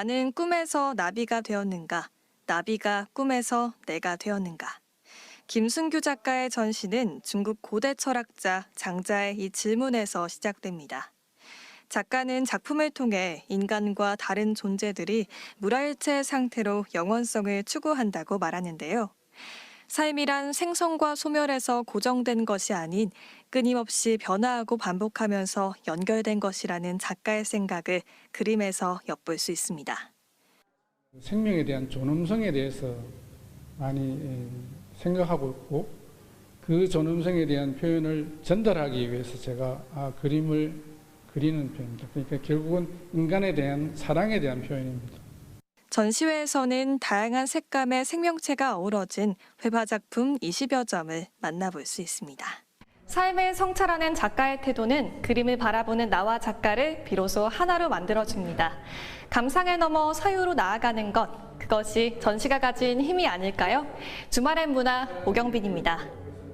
나는 꿈에서 나비가 되었는가? 나비가 꿈에서 내가 되었는가? 김순규 작가의 전시는 중국 고대 철학자 장자의 이 질문에서 시작됩니다. 작가는 작품을 통해 인간과 다른 존재들이 물화일체 상태로 영원성을 추구한다고 말하는데요. 삶이란 생성과 소멸에서 고정된 것이 아닌 끊임없이 변화하고 반복하면서 연결된 것이라는 작가의 생각을 그림에서 엿볼 수 있습니다. 생명에 대한 존엄성에 대해서 많이 에, 생각하고 있고 그 존엄성에 대한 표현을 전달하기 위해서 제가 아, 그림을 그리는 표현입니다. 그러니까 결국은 인간에 대한 사랑에 대한 표현입니다. 전시회에서는 다양한 색감의 생명체가 어우러진 회화 작품 20여 점을 만나볼 수 있습니다. 삶을 성찰하는 작가의 태도는 그림을 바라보는 나와 작가를 비로소 하나로 만들어줍니다. 감상을 넘어 사유로 나아가는 것, 그것이 전시가 가진 힘이 아닐까요? 주말의 문화 오경빈입니다.